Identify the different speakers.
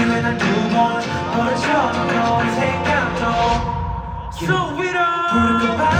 Speaker 1: 이회는 두번 벌써 넌 생각도 So we don't